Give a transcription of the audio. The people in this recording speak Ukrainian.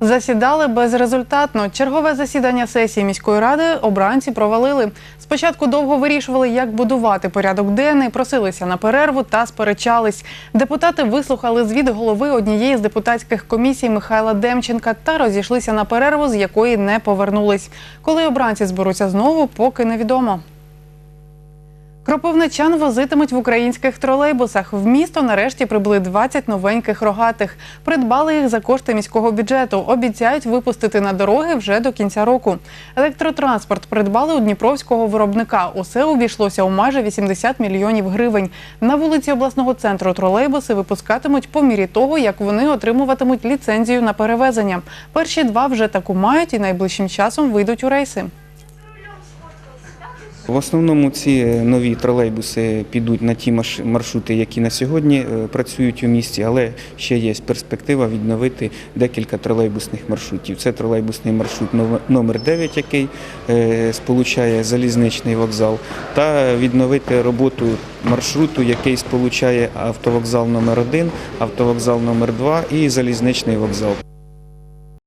Засідали безрезультатно. Чергове засідання сесії міської ради обранці провалили. Спочатку довго вирішували, як будувати порядок денний, просилися на перерву та сперечались. Депутати вислухали звіт голови однієї з депутатських комісій Михайла Демченка та розійшлися на перерву, з якої не повернулись. Коли обранці зберуться знову, поки невідомо. Кропивничан возитимуть в українських тролейбусах. В місто нарешті прибули 20 новеньких рогатих. Придбали їх за кошти міського бюджету. Обіцяють випустити на дороги вже до кінця року. Електротранспорт придбали у дніпровського виробника. Усе обійшлося у майже 80 мільйонів гривень. На вулиці обласного центру тролейбуси випускатимуть по мірі того, як вони отримуватимуть ліцензію на перевезення. Перші два вже таку мають і найближчим часом вийдуть у рейси. В основному ці нові тролейбуси підуть на ті маршрути, які на сьогодні е, працюють у місті, але ще є перспектива відновити декілька тролейбусних маршрутів. Це тролейбусний маршрут номер 9, який е, сполучає залізничний вокзал, та відновити роботу маршруту, який сполучає автовокзал номер 1 автовокзал номер 2 і залізничний вокзал.